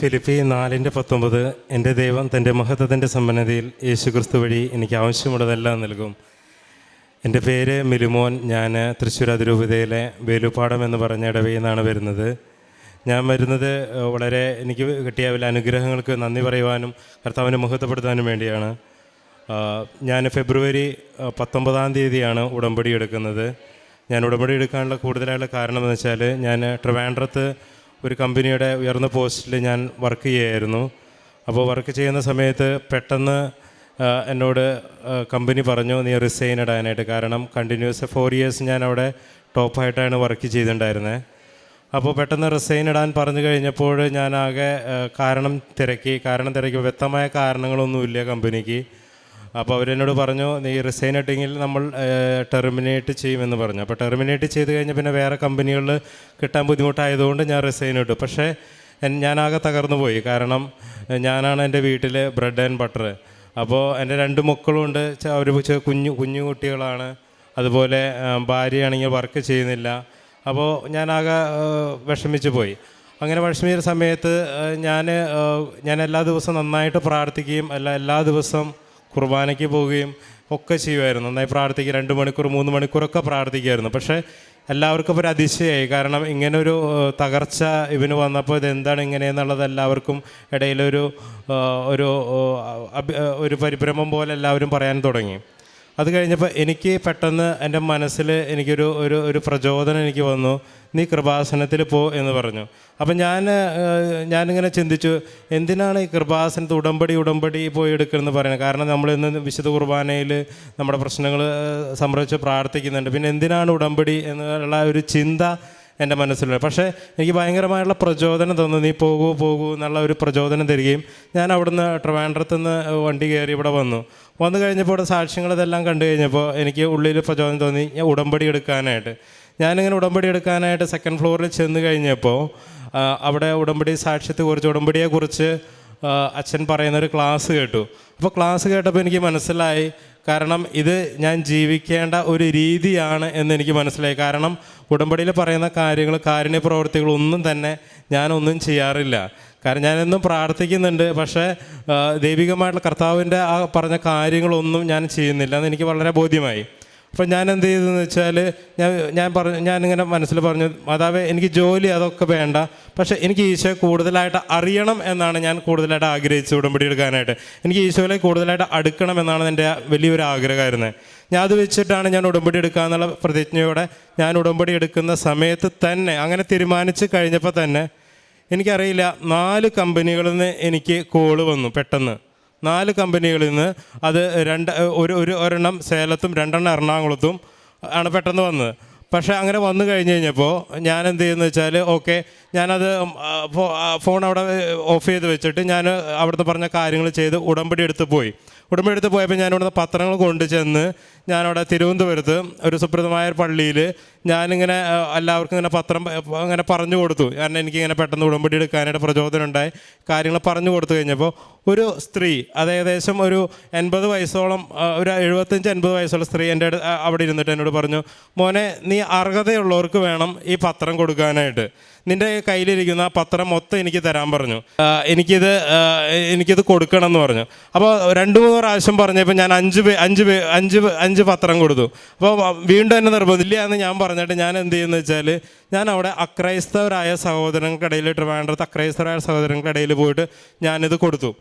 Philippi നാലിന്റെ പത്തൊമ്പത് എന്റെ ദൈവം തന്റെ മഹത്വത്തിന്റെ സമ്പന്നതയിൽ യേശുക്രിസ്തു വഴി എനിക്ക് ആവശ്യമുള്ളതെല്ലാം നൽകും. എന്റെ പേര് മിലുമോൻ ഞാൻ തൃശ്ശൂർ അതിരൂപതയിലെ വേലുപ്പാടം എന്ന് പറഞ്ഞ ഇടവയിൽ നിന്നാണ് വരുന്നത്. ഞാൻ വരുന്നത് വളരെ എനിക്ക് കിട്ടിയ വല്ല അനുഗ്രഹങ്ങൾക്ക് നന്ദി പറയുവാനും കർത്താവിനെ മഹത്വപ്പെടുത്താനും വേണ്ടിയാണ്. ഞാൻ ഫെബ്രുവരി പത്തൊമ്പതാം തീയതിയാണ് ഉടമ്പടി എടുക്കുന്നത്. ഞാൻ ഉടമ്പടി എടുക്കാനുള്ള കൂടുതലായുള്ള കാരണം എന്ന് വെച്ചാൽ ഞാൻ ട്രിവാൻഡ്രത്ത് ഒരു കമ്പനിയുടെ ഉയർന്ന പോസ്റ്റിൽ ഞാൻ വർക്ക് ചെയ്യുമായിരുന്നു അപ്പോൾ വർക്ക് ചെയ്യുന്ന സമയത്ത് പെട്ടെന്ന് എന്നോട് കമ്പനി പറഞ്ഞു നീ റിസൈൻ ഇടാനായിട്ട്. കാരണം കണ്ടിന്യൂസ് ഫോർ ഇയേഴ്സ് ഞാൻ അവിടെ ടോപ്പായിട്ടാണ് വർക്ക് ചെയ്തിട്ടുണ്ടായിരുന്നത് അപ്പോൾ പെട്ടെന്ന് റിസൈൻ ഇടാൻ പറഞ്ഞു കഴിഞ്ഞപ്പോൾ ഞാൻ ആകെ കാരണം തിരക്കി. കാരണം തിരക്കി. വ്യക്തമായ കാരണങ്ങളൊന്നുമില്ല കമ്പനിക്ക്. അപ്പോൾ അവരെന്നോട് പറഞ്ഞു നീ റിസൈൻ ഇട്ടെങ്കിൽ നമ്മൾ ടെർമിനേറ്റ് ചെയ്യുമെന്ന് പറഞ്ഞു. അപ്പോൾ ടെർമിനേറ്റ് ചെയ്ത് കഴിഞ്ഞ് പിന്നെ വേറെ കമ്പനികളിൽ കിട്ടാൻ ബുദ്ധിമുട്ടായതുകൊണ്ട് ഞാൻ റിസൈൻ ഇട്ടു. പക്ഷേ ഞാനാകെ തകർന്നു പോയി. കാരണം ഞാനാണ് എന്റെ വീട്ടിൽ ബ്രെഡ് ആൻഡ് ബട്ടർ അപ്പോൾ എന്റെ രണ്ട് മക്കളുണ്ട് അവർ കുഞ്ഞു കുഞ്ഞു കുട്ടികളാണ്. അതുപോലെ ഭാര്യയാണെങ്കിൽ വർക്ക് ചെയ്യുന്നില്ല. അപ്പോൾ ഞാനാകെ വിഷമിച്ച് പോയി. അങ്ങനെ വിഷമിച്ച സമയത്ത് ഞാൻ ഞാൻ എല്ലാ ദിവസവും നന്നായിട്ട് പ്രാർത്ഥിക്കുകയും അല്ല എല്ലാ ദിവസവും കുർബാനയ്ക്ക് പോവുകയും ഒക്കെ ചെയ്യുമായിരുന്നു. നന്നായി പ്രാർത്ഥിക്കുക രണ്ട് മണിക്കൂർ മൂന്ന് മണിക്കൂറൊക്കെ പ്രാർത്ഥിക്കുമായിരുന്നു പക്ഷേ എല്ലാവർക്കും ഒരു അതിശയമായി. കാരണം ഇങ്ങനൊരു തകർച്ച ഇവന് വന്നപ്പോൾ ഇതെന്താണ് ഇങ്ങനെയെന്നുള്ളത് എല്ലാവർക്കും ഇടയിലൊരു ഒരു ഒരു പരിഭ്രമം പോലെ എല്ലാവരും പറയാൻ തുടങ്ങി. അത് കഴിഞ്ഞപ്പോൾ എനിക്ക് പെട്ടെന്ന് എന്റെ മനസ്സിൽ എനിക്കൊരു ഒരു ഒരു പ്രചോദനം എനിക്ക് വന്നു. നീ കൃപാസനത്തിൽ പോ എന്ന് പറഞ്ഞു. അപ്പം ഞാൻ ഞാനിങ്ങനെ ചിന്തിച്ചു എന്തിനാണ് ഈ കൃപാസനത്ത് ഉടമ്പടി ഉടമ്പടി പോയി എടുക്കുന്നത് പറയുന്നത്? കാരണം നമ്മൾ ഇന്ന് വിശുദ്ധ കുർബാനയിൽ നമ്മുടെ പ്രശ്നങ്ങൾ സംബന്ധിച്ച് പ്രാർത്ഥിക്കുന്നുണ്ട്. പിന്നെ എന്തിനാണ് ഉടമ്പടി എന്നുള്ള ഒരു ചിന്ത എന്റെ മനസ്സിലുണ്ട്. പക്ഷേ എനിക്ക് ഭയങ്കരമായുള്ള പ്രചോദനം തന്നു. നീ പോകൂ പോകൂ എന്നുള്ള ഒരു പ്രചോദനം തരികയും ഞാൻ അവിടുന്ന് ട്രിവാൻഡ്രത്ത് നിന്ന് വണ്ടി കയറി ഇവിടെ വന്നു. വന്നു കഴിഞ്ഞപ്പോൾ ഇവിടെ കണ്ടു കഴിഞ്ഞപ്പോൾ എനിക്ക് ഉള്ളിൽ പ്രചോദനം തോന്നി ഞാൻ ഉടമ്പടി എടുക്കാനായിട്ട്. ഞാനിങ്ങനെ ഉടമ്പടി എടുക്കാനായിട്ട് സെക്കൻഡ് ഫ്ലോറിൽ ചെന്ന് കഴിഞ്ഞപ്പോൾ അവിടെ ഉടമ്പടി സാക്ഷ്യത്തെക്കുറിച്ച് ഉടമ്പടിയെക്കുറിച്ച് അച്ഛൻ അച്ഛൻ പറയുന്നൊരു ക്ലാസ് കേട്ടു. അപ്പോൾ ക്ലാസ് കേട്ടപ്പോൾ എനിക്ക് മനസ്സിലായി കാരണം ഇത് ഞാൻ ജീവിക്കേണ്ട ഒരു രീതിയാണ് എന്ന് എനിക്ക് മനസ്സിലായി. കാരണം ഉടമ്പടിയിൽ പറയുന്ന കാര്യങ്ങൾ കാരുണ്യ പ്രവർത്തികളൊന്നും തന്നെ ഞാനൊന്നും ചെയ്യാറില്ല. കാരണം ഞാനെന്നും പ്രാർത്ഥിക്കുന്നുണ്ട് പക്ഷേ ദൈവികമായിട്ടുള്ള കർത്താവിന്റെ ആ പറഞ്ഞ കാര്യങ്ങളൊന്നും ഞാൻ ചെയ്യുന്നില്ല എന്ന് എനിക്ക് വളരെ ബോധ്യമായി. അപ്പോൾ ഞാൻ എന്ത് ചെയ്തെന്ന് വെച്ചാൽ ഞാൻ ഞാൻ പറഞ്ഞു ഞാനിങ്ങനെ മനസ്സിൽ പറഞ്ഞു മാതാവേ എനിക്ക് ജോലി അതൊക്കെ വേണ്ട. പക്ഷെ എനിക്ക് ഈശോയെ കൂടുതലായിട്ട് അറിയണം എന്നാണ് ഞാൻ കൂടുതലായിട്ട് ആഗ്രഹിച്ചത് ഉടമ്പടി എടുക്കാനായിട്ട്. എനിക്ക് ഈശോയിലെ കൂടുതലായിട്ട് അടുക്കണം എന്നാണ് എന്റെ വലിയൊരു ആഗ്രഹമായിരുന്നത് ഞാൻ അത് വെച്ചിട്ടാണ് ഞാൻ ഉടമ്പടി എടുക്കുക എന്നുള്ള പ്രതിജ്ഞയോടെ ഞാൻ ഉടമ്പടി എടുക്കുന്ന സമയത്ത് തന്നെ അങ്ങനെ തീരുമാനിച്ച് കഴിഞ്ഞപ്പോൾ തന്നെ എനിക്കറിയില്ല നാല് കമ്പനികളിൽ നിന്ന് എനിക്ക് കോൾ വന്നു പെട്ടെന്ന്. നാല് കമ്പനികളിൽ നിന്ന് അത് രണ്ട് ഒരു ഒരു ഒരെണ്ണം സേലത്തും രണ്ടെണ്ണം എറണാകുളത്തും ആണ് പെട്ടെന്ന് വന്നത്. പക്ഷേ അങ്ങനെ വന്നു കഴിഞ്ഞ് കഴിഞ്ഞപ്പോൾ ഞാൻ എന്ത് ചെയ്യുന്നു വെച്ചാൽ ഓക്കെ ഞാനത് ഫോൺ അവിടെ ഓഫ് ചെയ്ത് വെച്ചിട്ട് ഞാൻ അവിടുന്ന് പറഞ്ഞ കാര്യങ്ങൾ ചെയ്ത് ഉടമ്പടി എടുത്ത് പോയി. ഉടമ്പടി എടുത്ത് പോയപ്പോൾ ഞാൻ ഇവിടുത്തെ പത്രങ്ങൾ കൊണ്ടു ചെന്ന് ഞാനവിടെ തിരുവനന്തപുരത്ത് ഒരു സുപ്രദമായ പള്ളിയിൽ ഞാനിങ്ങനെ എല്ലാവർക്കും ഇങ്ങനെ പത്രം അങ്ങനെ പറഞ്ഞു കൊടുത്തു. കാരണം എനിക്കിങ്ങനെ പെട്ടെന്ന് ഉടമ്പടി എടുക്കാനായിട്ട് പ്രചോദനം ഉണ്ടായി. കാര്യങ്ങൾ പറഞ്ഞു കൊടുത്തു കഴിഞ്ഞപ്പോൾ ഒരു സ്ത്രീ അത് ഏകദേശം ഒരു എൺപത് വയസ്സോളം ഒരു എഴുപത്തഞ്ച് എൺപത് വയസ്സുള്ള സ്ത്രീ എന്റെ അവിടെ ഇരുന്നിട്ട് എന്നോട് പറഞ്ഞു മോനെ നീ അർഹതയുള്ളവർക്ക് വേണം ഈ പത്രം കൊടുക്കാനായിട്ട്. നിന്റെ കയ്യിലിരിക്കുന്ന ആ പത്രം മൊത്തം എനിക്ക് തരാൻ പറഞ്ഞു. എനിക്കിത് എനിക്കിത് കൊടുക്കണം എന്ന് പറഞ്ഞു. അപ്പോൾ രണ്ട് മൂന്ന് പ്രാവശ്യം പറഞ്ഞപ്പോൾ ഞാൻ അഞ്ച് പേ അഞ്ച് പേ അഞ്ച് അഞ്ച് പത്രം കൊടുത്തു. അപ്പോൾ വീണ്ടും എന്നെ നിർബന്ധമില്ല എന്ന് ഞാൻ പറഞ്ഞിട്ട് ഞാൻ എന്ത് ചെയ്യുന്നു വെച്ചാൽ ഞാൻ അവിടെ അക്രൈസ്തവരായ സഹോദരങ്ങൾക്കിടയിൽ ട്രിവാൻഡ്രത്ത് അക്രൈസ്തവരായ സഹോദരങ്ങൾക്കിടയിൽ പോയിട്ട് ഞാനിത് കൊടുത്തു.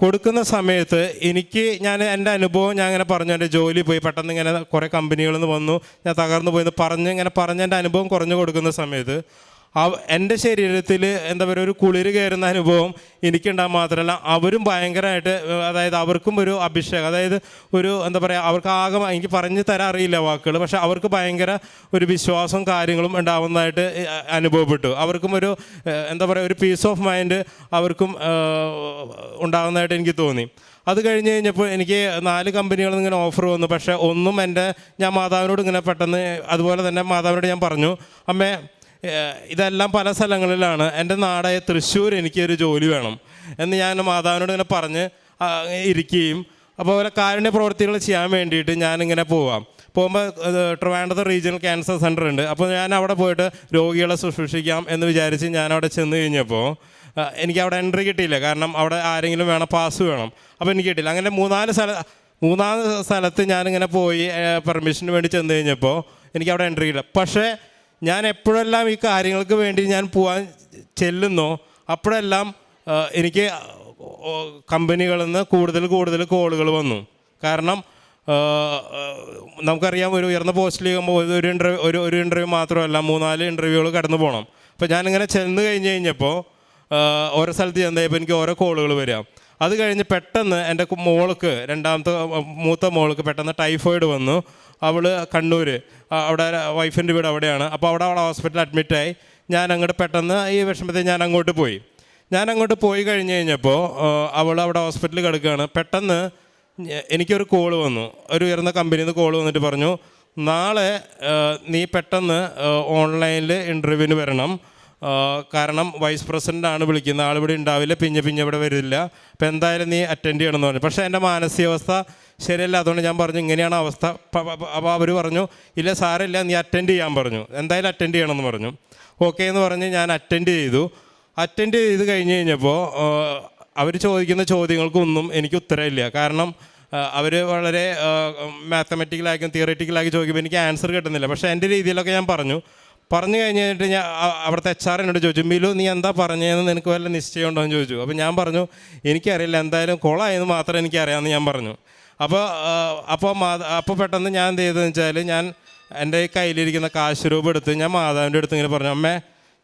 കൊടുക്കുന്ന സമയത്ത് എനിക്ക് ഞാൻ എന്റെ അനുഭവം ഞാൻ ഇങ്ങനെ പറഞ്ഞു എന്റെ ജോലി പോയി പെട്ടെന്ന് ഇങ്ങനെ കുറേ കമ്പനികളിൽ നിന്ന് വന്നു. ഞാൻ തകർന്നു പോയി എന്ന് പറഞ്ഞ് ഇങ്ങനെ പറഞ്ഞ് എന്റെ അനുഭവം കുറഞ്ഞു കൊടുക്കുന്ന സമയത്ത് അവ എന്റെ ശരീരത്തിൽ എന്താ പറയുക ഒരു കുളിര് കയറുന്ന അനുഭവം എനിക്കുണ്ടാകാൻ മാത്രമല്ല അവരും ഭയങ്കരമായിട്ട് അതായത് അവർക്കും ഒരു അഭിഷേകം അതായത് ഒരു എന്താ പറയുക അവർക്ക് ആകെ എനിക്ക് പറഞ്ഞു തരാൻ അറിയില്ല വാക്കുകൾ പക്ഷെ അവർക്ക് ഭയങ്കര ഒരു വിശ്വാസവും കാര്യങ്ങളും ഉണ്ടാവുന്നതായിട്ട് അനുഭവപ്പെട്ടു. അവർക്കും ഒരു എന്താ പറയുക ഒരു പീസ് ഓഫ് മൈൻഡ് അവർക്കും ഉണ്ടാകുന്നതായിട്ട് എനിക്ക് തോന്നി. അത് കഴിഞ്ഞ് കഴിഞ്ഞപ്പോൾ എനിക്ക് നാല് കമ്പനികളിൽ ഇങ്ങനെ ഓഫർ വന്നു പക്ഷേ ഒന്നും എന്റെ ഞാൻ മാതാവിനോട് ഇങ്ങനെ പെട്ടെന്ന് അതുപോലെ തന്നെ മാതാവിനോട് ഞാൻ പറഞ്ഞു അമ്മേ ഇതെല്ലാം പല സ്ഥലങ്ങളിലാണ്. എന്റെ നാടായ തൃശ്ശൂർ എനിക്കൊരു ജോലി വേണം എന്ന് ഞാൻ മാതാവിനോട് ഇങ്ങനെ പറഞ്ഞ് ഇരിക്കുകയും അപ്പോൾ അതുപോലെ കാരുണ്യ പ്രവർത്തികൾ ചെയ്യാൻ വേണ്ടിയിട്ട് ഞാനിങ്ങനെ പോവാം. പോകുമ്പോൾ ട്രിവാൻഡ്രത്ത് റീജിയണൽ ക്യാൻസർ സെന്റർ ഉണ്ട്. അപ്പോൾ ഞാൻ അവിടെ പോയിട്ട് രോഗികളെ ശുശ്രൂഷിക്കാം എന്ന് വിചാരിച്ച് ഞാൻ അവിടെ ചെന്ന് കഴിഞ്ഞപ്പോൾ എനിക്ക് അവിടെ എൻട്രി കിട്ടിയില്ല. കാരണം അവിടെ ആരെങ്കിലും വേണം പാസ് വേണം. അപ്പോൾ എനിക്ക് കിട്ടില്ല അങ്ങനെ മൂന്നാൽ സ്ഥല മൂന്നാൽ സ്ഥലത്ത് ഞാനിങ്ങനെ പോയി പെർമിഷന് വേണ്ടി ചെന്ന് കഴിഞ്ഞപ്പോൾ എനിക്ക് അവിടെ എൻട്രി കിട്ടില്ല പക്ഷേ ഞാൻ എപ്പോഴെല്ലാം ഈ കാര്യങ്ങൾക്ക് വേണ്ടി ഞാൻ പോവാൻ ചെല്ലുന്നോ അപ്പോഴെല്ലാം എനിക്ക് കമ്പനികളിൽ നിന്ന് കൂടുതൽ കൂടുതൽ കോളുകൾ വന്നു. കാരണം നമുക്കറിയാം ഒരു ഉയർന്ന പോസ്റ്റിൽ ചെയ്യുമ്പോൾ ഒരു ഇന്റർവ്യൂ ഒരു ഒരു ഇന്റർവ്യൂ മാത്രമല്ല മൂന്നാൽ ഇന്റർവ്യൂകൾ കടന്നു പോകണം അപ്പോൾ ഞാനിങ്ങനെ ചെന്ന് കഴിഞ്ഞ് കഴിഞ്ഞപ്പോൾ ഓരോ സ്ഥലത്ത് ചെന്ന് കഴിഞ്ഞപ്പോൾ എനിക്ക് ഓരോ കോളുകൾ വരിക. അത് കഴിഞ്ഞ് പെട്ടെന്ന് എന്റെ മോൾക്ക് രണ്ടാമത്തെ മൂത്ത മോൾക്ക് പെട്ടെന്ന് ടൈഫോയിഡ് വന്നു. അവൾ കണ്ണൂർ അവിടെ വൈഫിന്റെ വീട് അവിടെയാണ്. അപ്പോൾ അവിടെ അവൾ ഹോസ്പിറ്റലിൽ അഡ്മിറ്റായി ഞാൻ അങ്ങോട്ട് പെട്ടെന്ന് ഈ വിഷമത്തിൽ ഞാൻ അങ്ങോട്ട് പോയി. ഞാൻ അങ്ങോട്ട് പോയി കഴിഞ്ഞ് കഴിഞ്ഞപ്പോൾ അവൾ അവിടെ ഹോസ്പിറ്റലിൽ കിടക്കുകയാണ് പെട്ടെന്ന് എനിക്കൊരു കോൾ വന്നു. ഒരു ഉയർന്ന കമ്പനിയിൽ നിന്ന് കോൾ വന്നിട്ട് പറഞ്ഞു നാളെ നീ പെട്ടെന്ന് ഓൺലൈനിൽ ഇന്റർവ്യൂവിന് വരണം. കാരണം വൈസ് പ്രസിഡന്റാണ് വിളിക്കുന്നത്. ആളിവിടെ ഉണ്ടാവില്ല. പിഞ്ഞ് പിഞ്ഞ് ഇവിടെ വരില്ല. അപ്പോൾ എന്തായാലും നീ അറ്റൻഡ് ചെയ്യണമെന്ന് പറഞ്ഞു. പക്ഷേ എന്റെ മാനസികാവസ്ഥ ശരിയല്ല അതുകൊണ്ട് ഞാൻ പറഞ്ഞു ഇങ്ങനെയാണ് അവസ്ഥ. അപ്പോൾ അവർ പറഞ്ഞു ഇല്ല സാരമില്ല നീ അറ്റൻഡ് ചെയ്യാൻ പറഞ്ഞു. എന്തായാലും അറ്റൻഡ് ചെയ്യണമെന്ന് പറഞ്ഞു. ഓക്കെ എന്ന് പറഞ്ഞ് ഞാൻ അറ്റൻഡ് ചെയ്തു. അറ്റൻഡ് ചെയ്ത് കഴിഞ്ഞ് കഴിഞ്ഞപ്പോൾ അവർ ചോദിക്കുന്ന ചോദ്യങ്ങൾക്കൊന്നും എനിക്ക് ഉത്തരമില്ല. കാരണം അവർ വളരെ മാത്തമെറ്റിക്കലാക്കും തിയററ്റിക്കലാക്കി ചോദിക്കുമ്പോൾ എനിക്ക് ആൻസർ കിട്ടുന്നില്ല. പക്ഷേ എന്റെ രീതിയിലൊക്കെ ഞാൻ പറഞ്ഞു. പറഞ്ഞു കഴിഞ്ഞ് കഴിഞ്ഞിട്ട് ഞാൻ അവിടുത്തെ എച്ച് ആർ എന്നോട് ചോദിച്ചു മിലു നീ എന്താ പറഞ്ഞതെന്ന് നിനക്ക് വല്ല നിശ്ചയമുണ്ടോ? എന്ന് ചോദിച്ചു. അപ്പോൾ ഞാൻ പറഞ്ഞു എനിക്കറിയില്ല എന്തായാലും കൊളായെന്ന് മാത്രമേ എനിക്കറിയാമെന്ന് ഞാൻ പറഞ്ഞു. അപ്പോൾ അപ്പോൾ മാതാ അപ്പോൾ പെട്ടെന്ന് ഞാൻ എന്ത് ചെയ്തതെന്ന് വെച്ചാൽ ഞാൻ എന്റെ കയ്യിലിരിക്കുന്ന കാശ് രൂപ എടുത്ത് ഞാൻ മാതാവിന്റെ അടുത്ത് ഇങ്ങനെ പറഞ്ഞു അമ്മേ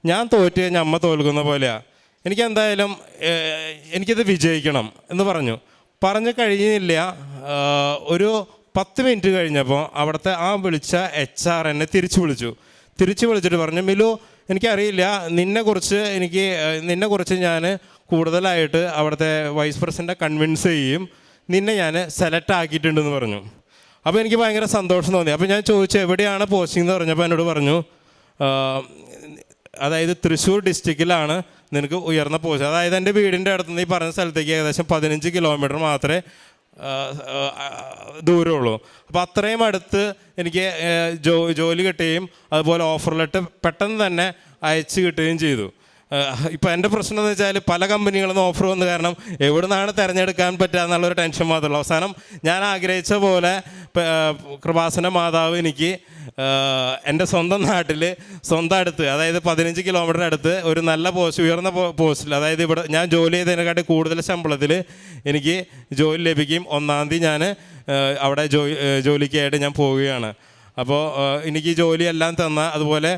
ഞാൻ തോറ്റ് കഴിഞ്ഞാൽ അമ്മ തോൽക്കുന്ന പോലെയാണ് എനിക്ക് എന്തായാലും എനിക്കിത് വിജയിക്കണം എന്ന് പറഞ്ഞു. പറഞ്ഞു കഴിഞ്ഞില്ല ഒരു പത്ത് മിനിറ്റ് കഴിഞ്ഞപ്പോൾ അവിടുത്തെ ആ വിളിച്ച എച്ച് ആർ എന്നെ തിരിച്ചു വിളിച്ചു. തിരിച്ചു വിളിച്ചിട്ട് പറഞ്ഞു മിലു എനിക്കറിയില്ല നിന്നെക്കുറിച്ച് എനിക്ക് നിന്നെ നിന്നെക്കുറിച്ച് ഞാൻ കൂടുതലായിട്ട് അവിടുത്തെ വൈസ് പ്രസിഡന്റ് കൺവിൻസ് ചെയ്യും. നിന്നെ ഞാൻ സെലക്ട് ആക്കിയിട്ടുണ്ടെന്ന് പറഞ്ഞു. അപ്പോൾ എനിക്ക് ഭയങ്കര സന്തോഷം തോന്നി. അപ്പോൾ ഞാൻ ചോദിച്ചു എവിടെയാണ് പോസ്റ്റിംഗ് എന്ന് പറഞ്ഞപ്പോൾ എന്നോട് പറഞ്ഞു അതായത് തൃശ്ശൂർ ഡിസ്ട്രിക്റ്റിലാണ് നിനക്ക് ഉയർന്ന പോസ്റ്റ് അതായത് എന്റെ വീടിന്റെ അടുത്ത് നിന്ന് ഈ പറഞ്ഞ സ്ഥലത്തേക്ക് ഏകദേശം പതിനഞ്ച് കിലോമീറ്റർ മാത്രമേ ദൂരമുള്ളൂ. അപ്പോൾ അത്രയും അടുത്ത് എനിക്ക് ജോലി കിട്ടുകയും അതുപോലെ ഓഫർ ലെറ്റർ പെട്ടെന്ന് തന്നെ അയച്ചു കിട്ടുകയും ചെയ്തു. ഇപ്പം എന്റെ പ്രശ്നം എന്ന് വെച്ചാൽ പല കമ്പനികളിൽ ഓഫർ വന്നു. കാരണം എവിടെ നിന്നാണ് തിരഞ്ഞെടുക്കാൻ പറ്റുക എന്നുള്ളൊരു ടെൻഷൻ മാത്രമല്ല അവസാനം ഞാൻ ആഗ്രഹിച്ച പോലെ കൃപാസന മാതാവ് എനിക്ക് എന്റെ സ്വന്തം നാട്ടിൽ സ്വന്തം അടുത്ത് അതായത് പതിനഞ്ച് കിലോമീറ്റർ അടുത്ത് ഒരു നല്ല പോസ്റ്റ് ഉയർന്ന പോസ്റ്റിൽ അതായത് ഇവിടെ ഞാൻ ജോലി ചെയ്തതിനെക്കാട്ടി കൂടുതൽ ശമ്പളത്തിൽ എനിക്ക് ജോലി ലഭിക്കും. ഒന്നാം തീയതി ഞാൻ അവിടെ ജോലി ജോലിക്കായിട്ട് ഞാൻ പോവുകയാണ്. അപ്പോൾ എനിക്ക് ജോലിയെല്ലാം തന്ന അതുപോലെ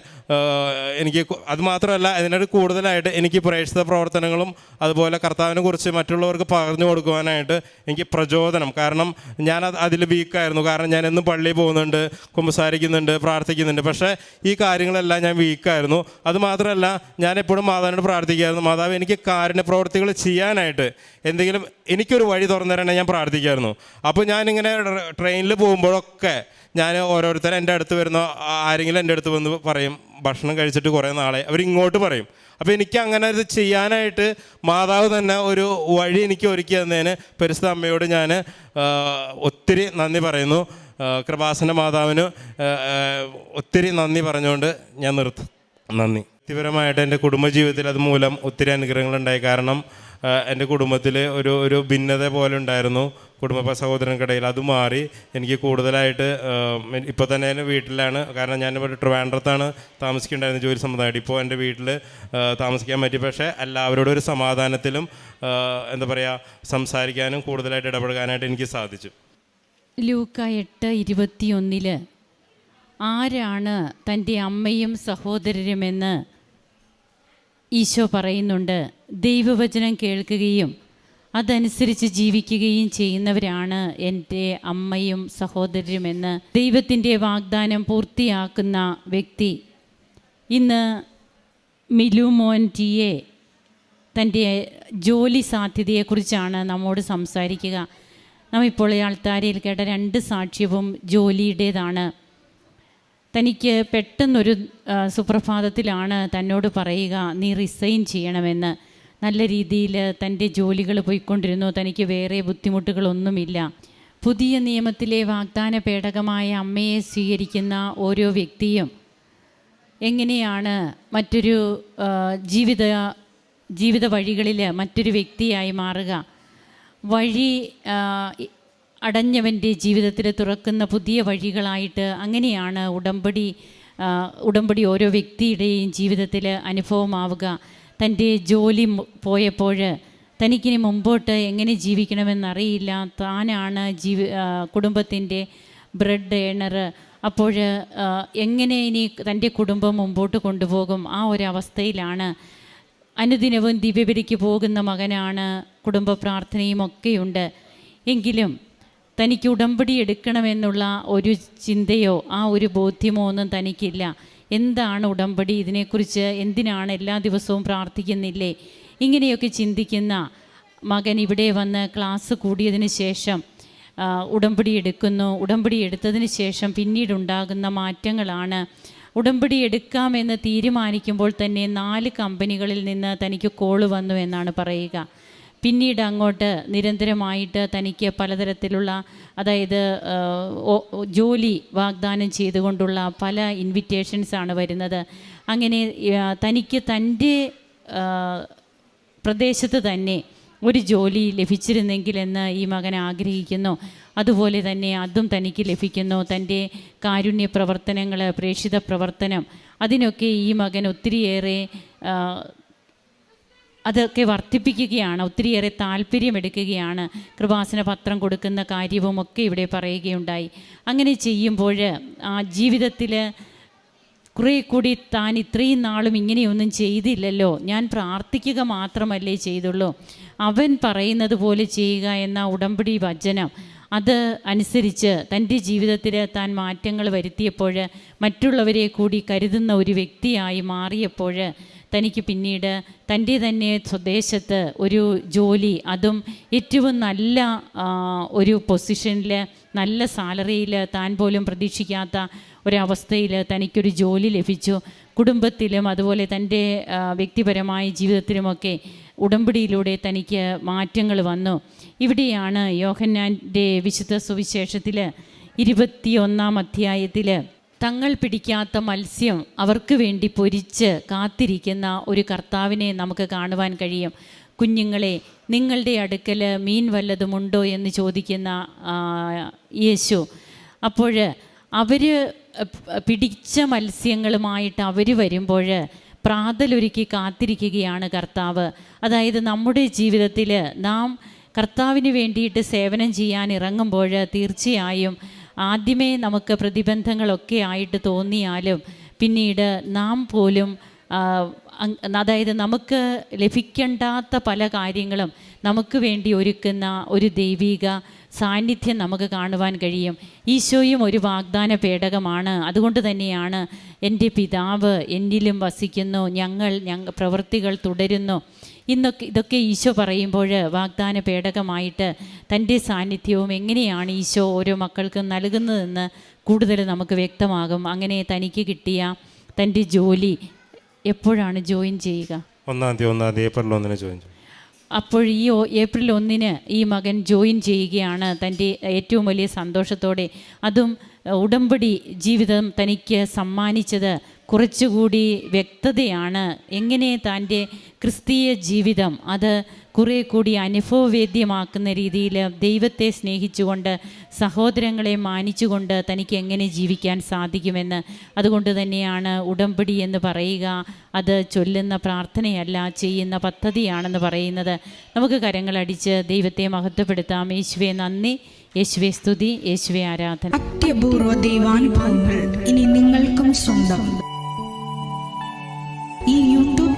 എനിക്ക് അത് മാത്രമല്ല അതിനോട് കൂടുതലായിട്ട് എനിക്ക് പ്രേക്ഷിത പ്രവർത്തനങ്ങളും അതുപോലെ കർത്താവിനെ കുറിച്ച് മറ്റുള്ളവർക്ക് പറഞ്ഞു കൊടുക്കുവാനായിട്ട് എനിക്ക് പ്രചോദനം. കാരണം ഞാൻ അതിൽ വീക്കായിരുന്നു കാരണം ഞാൻ എന്നും പള്ളിയിൽ പോകുന്നുണ്ട് കുമ്പസാരിക്കുന്നുണ്ട് പ്രാർത്ഥിക്കുന്നുണ്ട്. പക്ഷേ ഈ കാര്യങ്ങളെല്ലാം ഞാൻ വീക്കായിരുന്നു അതുമാത്രമല്ല ഞാൻ എപ്പോഴും മാതാവിനോട് പ്രാർത്ഥിക്കായിരുന്നു. മാതാവ് എനിക്ക് കാരുണ്യ പ്രവർത്തികൾ ചെയ്യാനായിട്ട് എന്തെങ്കിലും എനിക്കൊരു വഴി തുറന്നു തരണേ ഞാൻ പ്രാർത്ഥിക്കായിരുന്നു. അപ്പോൾ ഞാനിങ്ങനെ ട്രെയിനിൽ പോകുമ്പോഴൊക്കെ ഞാൻ ഓരോരുത്തർ എന്റെ അടുത്ത് വരുന്ന ആരെങ്കിലും എന്റെ അടുത്ത് വന്ന് പറയും ഭക്ഷണം കഴിച്ചിട്ട് കുറേ നാളെ അവരിങ്ങോട്ട് പറയും. അപ്പോൾ എനിക്ക് അങ്ങനെ ഇത് ചെയ്യാനായിട്ട് മാതാവ് തന്നെ ഒരു വഴി എനിക്ക് ഒരുക്കി തന്നതിന് പരിശുദ്ധ അമ്മയോട് ഞാൻ ഒത്തിരി നന്ദി പറയുന്നു. കൃപാസന മാതാവിന് ഒത്തിരി നന്ദി പറഞ്ഞുകൊണ്ട് ഞാൻ നിർത്തും. നന്ദി. വ്യക്തിപരമായിട്ട് എന്റെ കുടുംബജീവിതത്തിൽ അത് മൂലം ഒത്തിരി അനുഗ്രഹങ്ങളുണ്ടായി. കാരണം എന്റെ കുടുംബത്തിൽ ഒരു ഒരു ഭിന്നത പോലെ ഉണ്ടായിരുന്നു. കുടുംബ സഹോദരങ്ങൾക്കിടയിൽ അത് മാറി. എനിക്ക് കൂടുതലായിട്ട് ഇപ്പോൾ തന്നെ വീട്ടിലാണ്. കാരണം ഞാൻ ട്രിവാൻഡ്രത്താണ് താമസിക്കുന്നുണ്ടായിരുന്നത് ജോലി സംബന്ധമായിട്ട്. ഇപ്പോൾ എന്റെ വീട്ടിൽ താമസിക്കാൻ പറ്റി. പക്ഷേ എല്ലാവരോടും ഒരു സമാധാനത്തിലും എന്താ പറയുക സംസാരിക്കാനും കൂടുതലായിട്ട് ഇടപെടാനായിട്ട് എനിക്ക് സാധിച്ചു. ലൂക്ക എട്ട് ഇരുപത്തിയൊന്നിൽ ആരാണ് തന്റെ അമ്മയും സഹോദരരുമെന്ന് ഈശോ പറയുന്നുണ്ട് ദൈവവചനം കേൾക്കുകയും അതനുസരിച്ച് ജീവിക്കുകയും ചെയ്യുന്നവരാണ് എന്റെ അമ്മയും സഹോദരരുമെന്ന് ദൈവത്തിന്റെ വാഗ്ദാനം പൂർത്തിയാക്കുന്ന വ്യക്തി. ഇന്ന് മിലു മോൻ ടി തന്റെ ജോലി സാധ്യതയെക്കുറിച്ചാണ് നമ്മോട് സംസാരിക്കുക. നാം ഇപ്പോൾ ഈ ആൾത്താരയിൽ കേട്ട രണ്ട് സാക്ഷ്യവും ജോലിയുടേതാണ്. തനിക്ക് പെട്ടെന്നൊരു സുപ്രഭാതത്തിലാണ് തന്നോട് പറയുക നീ റിസൈൻ ചെയ്യണമെന്ന്. നല്ല രീതിയിൽ തന്റെ ജോലികൾ പോയിക്കൊണ്ടിരുന്നു തനിക്ക് വേറെ ബുദ്ധിമുട്ടുകളൊന്നുമില്ല. പുതിയ നിയമത്തിലെ വാഗ്ദാന പേടകമായ അമ്മയെ സ്വീകരിക്കുന്ന ഓരോ വ്യക്തിയും എങ്ങനെയാണ് മറ്റൊരു ജീവിത ജീവിത വഴികളിൽ മറ്റൊരു വ്യക്തിയായി മാറുക? വഴി അടഞ്ഞവന്റെ ജീവിതത്തിൽ തുറക്കുന്ന പുതിയ വഴികളായിട്ട് അങ്ങനെയാണ് ഉടമ്പടി ഉടമ്പടി ഓരോ വ്യക്തിയുടെയും ജീവിതത്തിൽ അനുഭവമാവുക. തന്റെ ജോലി പോയപ്പോൾ തനിക്കിനി മുമ്പോട്ട് എങ്ങനെ ജീവിക്കണമെന്നറിയില്ല. താനാണ് ജീവി കുടുംബത്തിന്റെ ബ്രെഡ് ഏണർ. അപ്പോൾ എങ്ങനെ ഇനി തന്റെ കുടുംബം മുമ്പോട്ട് കൊണ്ടുപോകും? ആ ഒരു അവസ്ഥയിലാണ് അനുദിനവും ദിവ്യബലിക്ക് പോകുന്ന മകനാണ് കുടുംബ പ്രാർത്ഥനയും ഒക്കെയുണ്ട്. എങ്കിലും തനിക്ക് ഉടമ്പടി എടുക്കണമെന്നുള്ള ഒരു ചിന്തയോ ആ ഒരു ബോധ്യമോ ഒന്നും തനിക്കില്ല. എന്താണ് ഉടമ്പടി? ഇതിനെക്കുറിച്ച് എന്തിനാണ് എല്ലാ ദിവസവും പ്രാർത്ഥിക്കുന്നില്ലേ? ഇങ്ങനെയൊക്കെ ചിന്തിക്കുന്ന മകൻ ഇവിടെ വന്ന് ക്ലാസ് കൂടിയതിന് ശേഷം ഉടമ്പടി എടുക്കുന്നു. ഉടമ്പടി എടുത്തതിന് ശേഷം പിന്നീടുണ്ടാകുന്ന മാറ്റങ്ങളാണ്. ഉടമ്പടി എടുക്കാമെന്ന് തീരുമാനിക്കുമ്പോൾ തന്നെ നാല് കമ്പനികളിൽ നിന്ന് തനിക്ക് കോൾ വന്നു എന്നാണ് പറയുക. പിന്നീട് അങ്ങോട്ട് നിരന്തരമായിട്ട് തനിക്ക് പലതരത്തിലുള്ള അതായത് ജോലി വാഗ്ദാനം ചെയ്തുകൊണ്ടുള്ള പല ഇൻവിറ്റേഷൻസാണ് വരുന്നത്. അങ്ങനെ തനിക്ക് തന്റെ പ്രദേശത്ത് തന്നെ ഒരു ജോലി ലഭിച്ചിരുന്നെങ്കിലെന്ന് ഈ മകൻ ആഗ്രഹിക്കുന്നു. അതുപോലെ തന്നെ അതും തനിക്ക് ലഭിക്കുന്നു. തന്റെ കാരുണ്യ പ്രവർത്തനങ്ങൾ പ്രേക്ഷിത പ്രവർത്തനം അതിനൊക്കെ ഈ മകൻ ഒത്തിരിയേറെ അതൊക്കെ വർദ്ധിപ്പിക്കുകയാണ് ഒത്തിരിയേറെ താല്പര്യമെടുക്കുകയാണ്. കൃപാസന പത്രം കൊടുക്കുന്ന കാര്യവുമൊക്കെ ഇവിടെ പറയുകയുണ്ടായി. അങ്ങനെ ചെയ്യുമ്പോൾ ആ ജീവിതത്തിൽ കുറേ കൂടി താൻ ഇത്രയും നാളും ഇങ്ങനെയൊന്നും ചെയ്തില്ലല്ലോ. ഞാൻ പ്രാർത്ഥിക്കുക മാത്രമല്ലേ ചെയ്തുള്ളൂ. അവൻ പറയുന്നത് പോലെ ചെയ്യുക എന്ന ഉടമ്പടി വചനം അത് അനുസരിച്ച് തന്റെ ജീവിതത്തിൽ താൻ മാറ്റങ്ങൾ വരുത്തിയപ്പോൾ മറ്റുള്ളവരെ കൂടി കരുതുന്ന ഒരു വ്യക്തിയായി മാറിയപ്പോൾ തനിക്ക് പിന്നീട് തന്റെ തന്നെ സ്വദേശത്ത് ഒരു ജോലി അതും ഏറ്റവും നല്ല ഒരു പൊസിഷനിൽ നല്ല സാലറിയിൽ താൻ പോലും പ്രതീക്ഷിക്കാത്ത ഒരവസ്ഥയിൽ തനിക്കൊരു ജോലി ലഭിച്ചു. കുടുംബത്തിലും അതുപോലെ തന്റെ വ്യക്തിപരമായ ജീവിതത്തിലുമൊക്കെ ഉടമ്പടിയിലൂടെ തനിക്ക് മാറ്റങ്ങൾ വന്നു. ഇവിടെയാണ് യോഹന്നാന്റെ വിശുദ്ധ സുവിശേഷത്തിൽ ഇരുപത്തിയൊന്നാം അധ്യായത്തിൽ തങ്ങൾ പിടിക്കാത്ത മത്സ്യം അവർക്ക് വേണ്ടി പൊരിച്ച് കാത്തിരിക്കുന്ന ഒരു കർത്താവിനെ നമുക്ക് കാണുവാൻ കഴിയും. കുഞ്ഞുങ്ങളെ നിങ്ങളുടെ അടുക്കൽ മീൻ വല്ലതുമുണ്ടോ എന്ന് ചോദിക്കുന്ന യേശു. അപ്പോൾ അവർ പിടിച്ച മത്സ്യങ്ങളുമായിട്ട് അവർ വരുമ്പോൾ പ്രാതലൊരുക്കി കാത്തിരിക്കുകയാണ് കർത്താവ്. അതായത് നമ്മുടെ ജീവിതത്തിൽ നാം കർത്താവിന് വേണ്ടിയിട്ട് സേവനം ചെയ്യാൻ ഇറങ്ങുമ്പോൾ തീർച്ചയായും ആദ്യമേ നമുക്ക് പ്രതിബന്ധങ്ങളൊക്കെ ആയിട്ട് തോന്നിയാലും പിന്നീട് നാം പോലും അതായത് നമുക്ക് ലഭിക്കേണ്ടാത്ത പല കാര്യങ്ങളും നമുക്ക് വേണ്ടി ഒരുക്കുന്ന ഒരു ദൈവിക സാന്നിധ്യം നമുക്ക് കാണുവാൻ കഴിയും. ഈശോയും ഒരു വാഗ്ദാന പേടകമാണ്. അതുകൊണ്ട് തന്നെയാണ് എന്റെ പിതാവ് എന്നിലും വസിക്കുന്നു. ഞങ്ങൾ ഞങ്ങൾ പ്രവൃത്തികൾ തുടരുന്നു. ഇന്നൊക്കെ ഇതൊക്കെ ഈശോ പറയുമ്പോൾ വാഗ്ദാന പേടകമായിട്ട് തന്റെ സാന്നിധ്യവും എങ്ങനെയാണ് ഈശോ ഓരോ മക്കൾക്കും നൽകുന്നതെന്ന് കൂടുതൽ നമുക്ക് വ്യക്തമാകും. അങ്ങനെ തനിക്ക് കിട്ടിയ തന്റെ ജോലി എപ്പോഴാണ് ജോയിൻ ചെയ്യുക? ഒന്നാം തീയതി ഒന്നാം തീയതി ഏപ്രിൽ ഒന്നിന് ജോയിൻ ചെയ്യും. അപ്പോൾ ഈ ഏപ്രിൽ ഒന്നിന് ഈ മകൻ ജോയിൻ ചെയ്യുകയാണ് തന്റെ ഏറ്റവും വലിയ സന്തോഷത്തോടെ. അതും ഉടമ്പടി ജീവിതം തനിക്ക് സമ്മാനിച്ചത് കുറച്ചുകൂടി വ്യക്തതയാണ് എങ്ങനെ തന്റെ ക്രിസ്തീയ ജീവിതം അത് കുറേ കൂടി അനുഭവവേദ്യമാക്കുന്ന രീതിയിൽ ദൈവത്തെ സ്നേഹിച്ചുകൊണ്ട് സഹോദരങ്ങളെ മാനിച്ചുകൊണ്ട് തനിക്ക് എങ്ങനെ ജീവിക്കാൻ സാധിക്കുമെന്ന് അതുകൊണ്ട് തന്നെയാണ് ഉടമ്പടി എന്ന് പറയുക അത് ചൊല്ലുന്ന പ്രാർത്ഥനയല്ല ചെയ്യുന്ന പദ്ധതിയാണെന്ന് പറയുന്നത്. നമുക്ക് കരങ്ങളടിച്ച് ദൈവത്തെ മഹത്വപ്പെടുത്താം. യേശുവെ നന്ദി. യേശുവെ സ്തുതി. യേശുവെ ആരാധന. അത്യപൂർവ ദൈവാനുഭവങ്ങൾ ഇനി നിങ്ങൾക്കും സ്വന്തം.